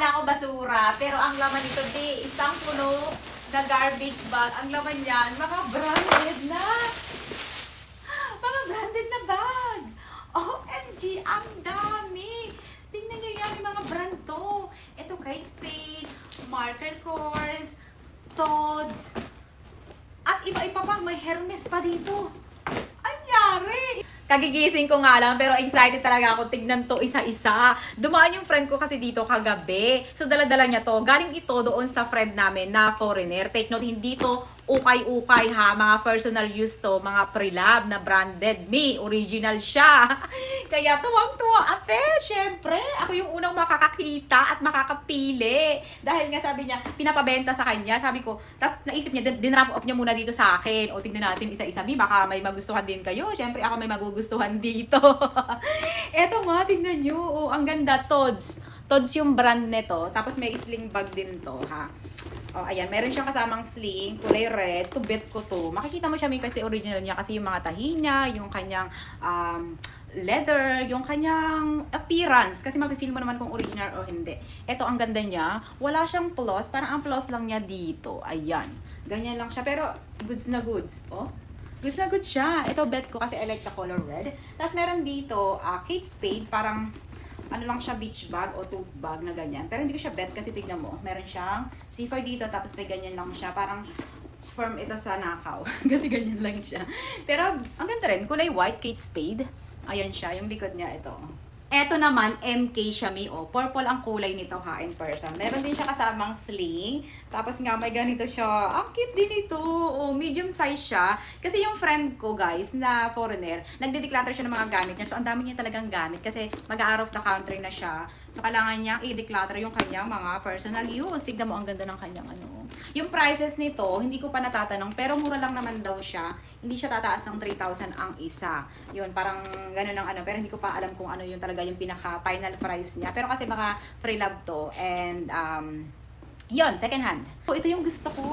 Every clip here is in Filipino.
akala ko basura, pero ang laman nito, di, isang puno na garbage bag. Ang laman niyan, mga branded na. Mga branded na bag. OMG, ang dami. Tingnan nyo yan, yung mga brand to. Ito, Kate Spade, Marker Course, Todds, at iba-iba pa, may Hermes pa dito. Kagigising ko nga lang, pero excited talaga ako tignan to isa-isa. Dumaan yung friend ko kasi dito kagabi. So, dala-dala niya to. Galing ito doon sa friend namin na foreigner. Take note, hindi to ukay-ukay ha. Mga personal use to. Mga pre-lab na branded. Me, original siya. Kaya tuwang-tuwa. Ate, syempre, ako yung unang makakakita at makakapili. Dahil nga sabi niya, pinapabenta sa kanya. Sabi ko, tas naisip niya, din- dinrap off niya muna dito sa akin. O tignan natin isa-isa. Mi, baka may magustuhan din kayo. Syempre, ako may magugustuhan dito. Eto nga, tignan nyo. Oh, ang ganda, Tods. Tods yung brand nito. Tapos may sling bag din to, ha. Oh, ayan, meron siyang kasamang sling, kulay red. To bet ko to. Makikita mo siya may kasi original niya kasi yung mga tahi niya, yung kanyang um, leather, yung kanyang appearance. Kasi mapifeel mo naman kung original o hindi. Ito, ang ganda niya. Wala siyang plus. Parang ang plus lang niya dito. Ayan. Ganyan lang siya. Pero, goods na goods. Oh. Goods na goods siya. Ito, bet ko kasi I like the color red. Tapos, meron dito, uh, Kate Spade. Parang, ano lang siya, beach bag o tote bag na ganyan. Pero hindi ko siya bet kasi tignan mo. Meron siyang zipper dito. Tapos, may ganyan lang siya. Parang, firm ito sa nakaw. kasi ganyan lang siya. Pero, ang ganda rin. Kulay white, Kate Spade. Ayan siya, yung likod niya ito. Eto naman, MK siya, Mi. Oh, purple ang kulay nito ha, in person. Meron din siya kasamang sling. Tapos nga, may ganito siya. Ang cute din ito. Oh, medium size siya. Kasi yung friend ko, guys, na foreigner, nagde-declutter siya ng mga gamit niya. So, ang dami niya talagang gamit. Kasi mag-out of the country na siya. So, kailangan niya i-declutter yung kanyang mga personal use. Tignan mo, ang ganda ng kanyang ano. Yung prices nito, hindi ko pa natatanong, pero mura lang naman daw siya. Hindi siya tataas ng 3,000 ang isa. Yun, parang ganun ang ano. Pero hindi ko pa alam kung ano yung talaga yung pinaka-final price niya. Pero kasi mga free love to. And, um, yun, second hand. So, ito yung gusto ko.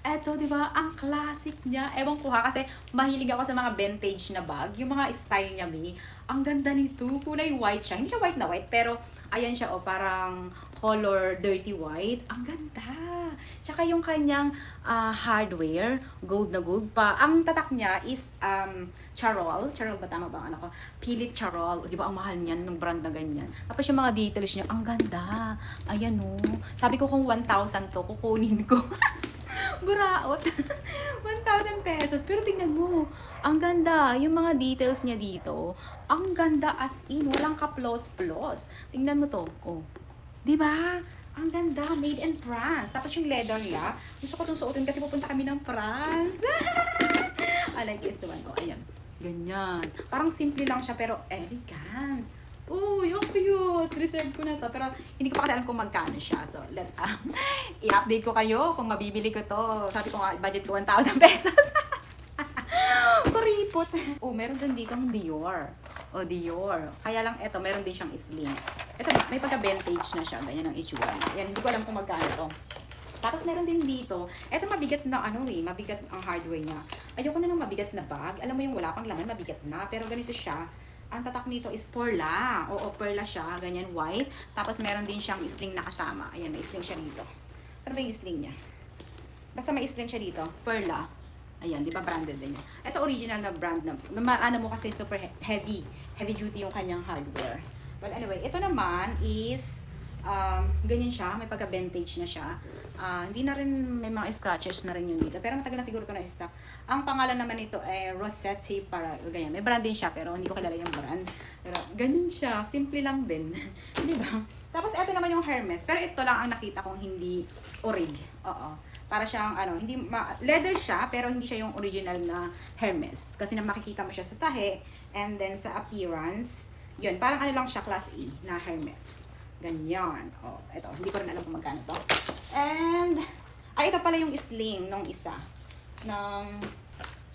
Ito, di ba, ang classic niya. Ewan ko ha, kasi mahilig ako sa mga vintage na bag. Yung mga style niya, Mi. Ang ganda nito. Kulay white siya. Hindi siya white na white, pero ayan siya, oh, parang color dirty white. Ang ganda. Tsaka yung kanyang ah, hardware, gold na gold pa. Ang tatak niya is um, Charol. Charol ba tama ba ano ko? Philip Charol. Di ba ang mahal niyan ng brand na ganyan. Tapos yung mga details niya, ang ganda. Ayan oh. Sabi ko kung 1,000 to, kukunin ko. Buraot. 1,000 pesos. Pero tingnan mo, ang ganda. Yung mga details niya dito, ang ganda as in. Walang ka-plus-plus. Tingnan mo to. Oh. Di ba? Ang ganda. Made in France. Tapos yung leather niya, gusto ko itong suotin kasi pupunta kami ng France. I like this one. Oh, ayan. Ganyan. Parang simple lang siya pero elegant. Uy, ang cute. Reserve ko na to. Pero hindi ko pa kasi alam kung magkano siya. So, let, ah, i-update ko kayo kung mabibili ko to. Sabi ko nga, budget ko 1,000 pesos. Kuripot. Oh, meron din dito ang Dior. Oh, Dior. Kaya lang, eto, meron din siyang sling. Ito, may pagka-vintage na siya. Ganyan ang itsura. Yan, hindi ko alam kung magkano to. Tapos meron din dito. Ito mabigat na ano eh, mabigat ang hardware niya. Ayoko na ng mabigat na bag. Alam mo yung wala pang laman, mabigat na. Pero ganito siya. Ang tatak nito is perla. Oo, perla siya. Ganyan, white. Tapos meron din siyang sling na kasama. Ayan, may sling siya dito. Saan ba yung sling niya? Basta may sling siya dito. Perla. Ayan, di ba branded din yan. Ito original na brand na. Ano mo kasi super he- heavy. Heavy duty yung kanyang hardware. But anyway, ito naman is um, ganyan siya. May pagka-vintage na siya. Ah, hindi na rin may mga scratches na rin yun dito. Pero matagal na siguro ito na stock. Ang pangalan naman nito ay Rossetti para ganyan. May brand din siya pero hindi ko kilala yung brand. Pero ganyan siya. Simple lang din. di ba? Tapos ito naman yung Hermes. Pero ito lang ang nakita kong hindi orig. Oo. Para siyang ano, hindi ma- leather siya pero hindi siya yung original na Hermes. Kasi na makikita mo siya sa tahe and then sa appearance, yun, parang ano lang siya class A na Hermes. Ganyan. Oh, ito, hindi ko rin alam kung magkano to. And ay ito pala yung sling nung isa ng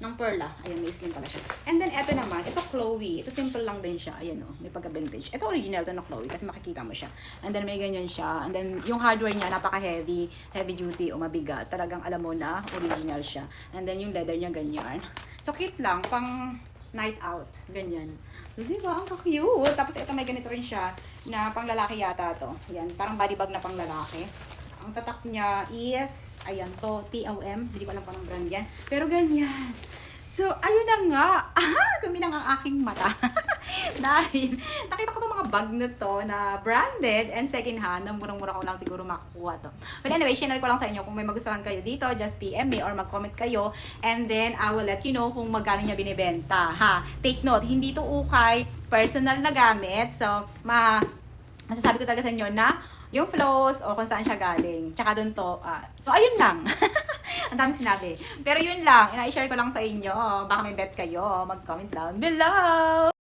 ng Perla. Ayan, may sling pala siya. And then, ito naman, ito Chloe. Ito simple lang din siya. Ayan o, may pagka-vintage. Ito original to na Chloe kasi makikita mo siya. And then, may ganyan siya. And then, yung hardware niya, napaka-heavy, heavy duty o mabigat. Talagang alam mo na, original siya. And then, yung leather niya ganyan. So, cute lang. Pang, night out. Ganyan. So, di ba? Ang cute. Tapos ito may ganito rin siya na pang lalaki yata to. Yan, parang body bag na pang lalaki. Ang tatak niya is, ayan to, TOM. Hindi ko alam pa ng brand yan. Pero ganyan. So, ayun na nga. Ah, kuminang ang aking mata. Dahil, nakita bag na to na branded and second hand. Na murang-mura ko lang siguro makukuha to. But anyway, share ko lang sa inyo. Kung may magustuhan kayo dito, just PM me or mag-comment kayo. And then, I will let you know kung magkano niya binibenta. Ha? Take note, hindi to ukay, personal na gamit. So, ma masasabi ko talaga sa inyo na yung flows o kung saan siya galing. Tsaka dun to. ah, so, ayun lang. Ang dami sinabi. Pero yun lang. Ina-share ko lang sa inyo. Baka may bet kayo. Mag-comment down below.